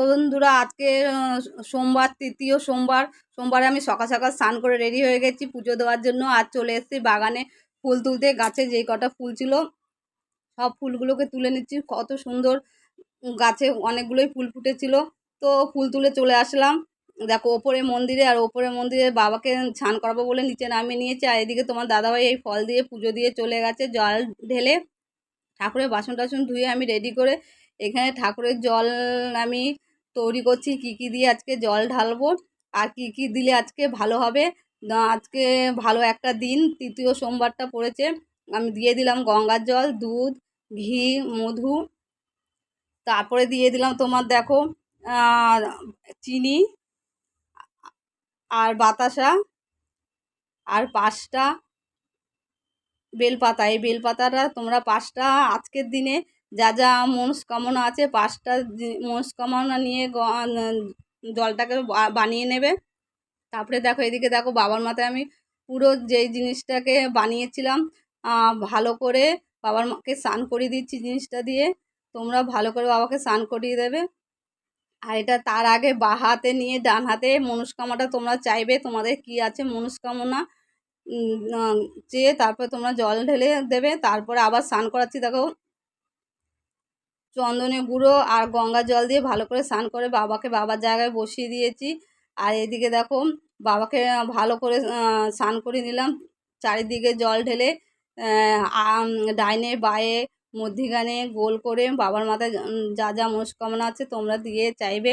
বন্ধুরা আজকে সোমবার, তৃতীয় সোমবার, সোমবারে আমি সকাল সকাল স্নান করে রেডি হয়ে গেছি, পুজো দেওয়ার জন্য। আর চলে এসেছি বাগানে ফুল তুলতে। গাছে যেই কটা ফুল ছিল, সব ফুলগুলোকে তুলে নিচ্ছি। কত সুন্দর গাছে অনেকগুলোই ফুল ফুটেছিল। তো ফুল তুলে চলে আসলাম। দেখো, ওপরে মন্দিরে, আর ওপরে মন্দিরে বাবাকে স্নান করাবো বলে নিচে নামিয়ে নিয়েছে। আর এদিকে তোমার দাদাভাই এই ফল দিয়ে পুজো দিয়ে চলে গেছে, জল ঢেলে। ঠাকুরের বাসন টাসন ধুয়ে আমি রেডি করে এখানে ঠাকুরের জল আমি তৈরি করছি, কি কি দিয়ে আজকে জল ঢালবো আর কি কি দিলে আজকে ভালো হবে। আজকে ভালো একটা দিন, তৃতীয় সোমবারটা পড়েছে। আমি দিয়ে দিলাম গঙ্গার জল, দুধ, ঘি, মধু। তারপরে দিয়ে দিলাম তোমার দেখো চিনি আর বাতাসা আর পাঁচটা বেলপাতা। এই বেলপাতাটা তোমরা পাঁচটা আজকের দিনে যা যা মনস্কামনা আছে, পাঁচটা মনস্কামনা নিয়ে জলটাকে বানিয়ে নেবে। তারপরে দেখো, এদিকে দেখো, বাবার মাথায় আমি পুরো যেই জিনিসটাকে বানিয়েছিলাম ভালো করে বাবার মাকে স্নান করিয়ে দিচ্ছি জিনিসটা দিয়ে। তোমরা ভালো করে বাবাকে স্নান করিয়ে দেবে। আর এটা তার আগে বা হাতে নিয়ে ডান হাতে মনস্কামনাটা তোমরা চাইবে, তোমাদের কি আছে মনস্কামনা। চেয়ে তারপর তোমরা জল ঢেলে দেবে, তারপরে আবার স্নান করাচ্ছি। দেখো চন্দনে গুঁড়ো আর গঙ্গা জল দিয়ে ভালো করে স্নান করে বাবাকে বাবার জায়গায় বসিয়ে দিয়েছি। আর এদিকে দেখো, বাবাকে ভালো করে স্নান করে নিলাম। চারিদিকে জল ঢেলে ডাইনে, বায়ে, মধ্যিখানে গোল করে বাবার মাথায় যা যা মনস্কামনা আছে তোমরা দিয়ে চাইবে।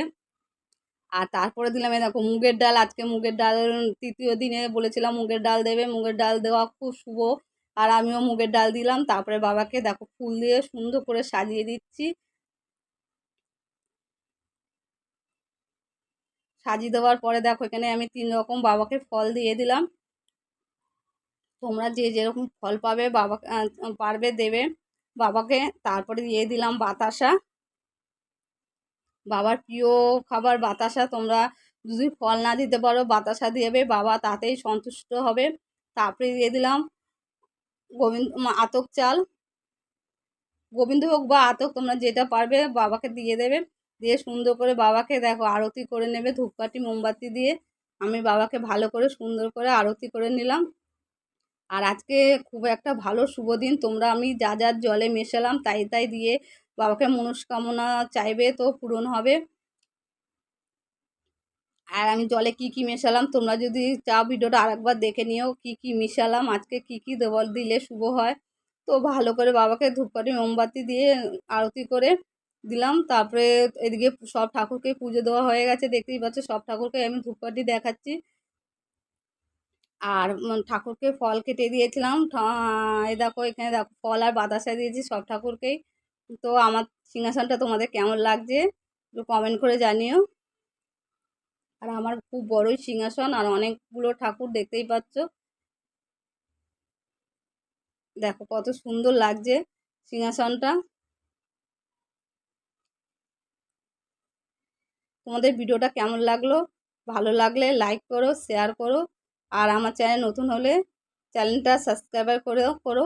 আর তারপরে দিলাম এ দেখো, মুগের ডাল। আজকে মুগের ডাল তৃতীয় দিনে বলেছিলাম মুগের ডাল দেবে। মুগের ডাল দেওয়া খুব শুভ। আর আমিও মুগের ডাল দিলাম, তারপরে বাবাকে দেখো ফুল দিয়ে সুন্দর করে সাজিয়ে দিচ্ছি। সাজিয়ে দেওয়ার পরে দেখো এখানে আমি তিন রকম বাবাকে ফল দিয়ে দিলাম। তোমরা যে যেরকম ফল পাবে বাবা পারবে, দেবে বাবাকে। তারপরে দিয়ে দিলাম বাতাসা। বাবার প্রিয় খাবার বাতাসা, তোমরা যদি ফল না দিতে পারো বাতাসা দেবে, বাবা তাতেই সন্তুষ্ট হবে। তারপরে দিয়ে দিলাম গোবিন্দ আতক চাল। গোবিন্দ হোক বা আতক, তোমরা যেটা পারবে বাবাকে দিয়ে দেবে। দিয়ে সুন্দর করে বাবাকে দেখো, আরতি করে নেবে ধূপকাঠি, মোমবাতি দিয়ে। আমি বাবাকে ভালো করে সুন্দর করে আরতি করে নিলাম। আর আজকে খুব একটা ভালো, শুভ দিন। তোমরা আমি যা, যার জলে মেশালাম, তাই তাই দিয়ে বাবাকে মনস্কামনা চাইবে তো পূরণ হবে। আর আমি জলে কি কি মেশালাম, তোমরা যদি চাও ভিডিওটা আরেকবার দেখে নিও, কি কি মিশালাম, আজকে কি কি দেব দিলে শুভ হয়। তো ভালো করে বাবাকে ধূপকাঠি, মোমবাতি দিয়ে আরতি করে দিলাম, তারপরে এদিকে সব ঠাকুরকে পুজো দেওয়া হয়ে গেছে, দেখতেই পাচ্ছ সব ঠাকুরকে আমি ধূপকাঠি দেখাচ্ছি। আর ঠাকুরকে ফল কেটে দিয়েছিলাম এই দেখো, এখানে দেখো, ফল আর বাতাসা দিয়েছি সব ঠাকুরকেই। তো আমার সিংহাসনটা তোমাদের কেমন লাগছে, একটু কমেন্ট করে জানিও। আর আমার খুব বড়ই সিংহাসন আর অনেকগুলো ঠাকুর দেখতেই পাচ্ছ। দেখো কত সুন্দর লাগছে সিংহাসনটা। তোমাদের ভিডিওটা কেমন লাগল? ভালো লাগলে লাইক করো শেয়ার করো, আর আমার চ্যানেল নতুন হলে চ্যানেলটা সাবস্ক্রাইবার করে করো।